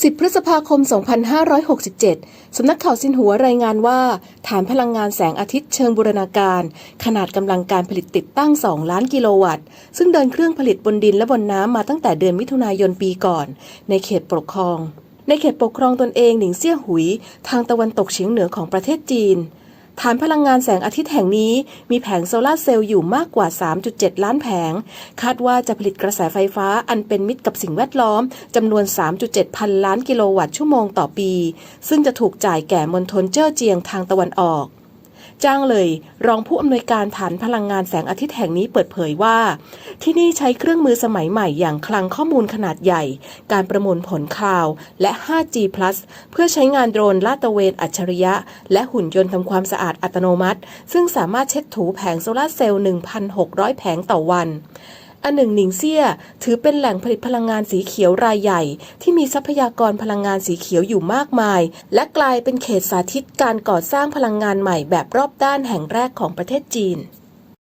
10 พฤษภาคม 2567 สำนักข่าวสินหัวรายงานว่า ฐานพลังงานแสงอาทิตย์เชิงบูรณาการ ขนาดกำลังการผลิตติดตั้ง 2 ล้านกิโลวัตต์ ซึ่งเดินเครื่องผลิตบนดินและบนน้ำมาตั้งแต่เดือนมิถุนายนปีก่อน ในเขตปกครอง ในเขตปกครองตนเองหนิงเซี่ยหุย ทางตะวันตกเฉียงเหนือของประเทศจีน ฐานพลังงานแสงอาทิตย์แห่งนี้มีแผงโซลาร์เซลล์อยู่มากกว่า 3.7 ล้านแผง คาดว่าจะผลิตกระแสไฟฟ้าอันเป็นมิตรกับสิ่งแวดล้อมจำนวน 3.7 พันล้านกิโลวัตต์ชั่วโมงต่อปี ซึ่งจะถูกจ่ายแก่มณฑลเจ้อเจียงทางตะวันออก จ้างเลย รองผู้อำนวยการฐานพลังงานแสงอาทิตย์แห่งนี้เปิดเผยว่า ที่นี่ใช้เครื่องมือสมัยใหม่อย่างคลังข้อมูลขนาดใหญ่ การประมวลผลคลาวและ 5G+ เพื่อใช้งานโดรนลาดตระเวนอัจฉริยะ และหุ่นยนต์ทำความสะอาดอัตโนมัติ ซึ่งสามารถเช็ดถูแผงโซลาเซลล์ 1,600 แผงต่อวัน อันหนึ่งหนิงเซี่ยถือเป็นแหล่งผลิตพลังงานสีเขียวรายใหญ่ ที่มีทรัพยากรพลังงานสีเขียวอยู่มากมาย และกลายเป็นเขตสาธิตการก่อสร้างพลังงานใหม่แบบรอบด้านแห่งแรกของประเทศจีน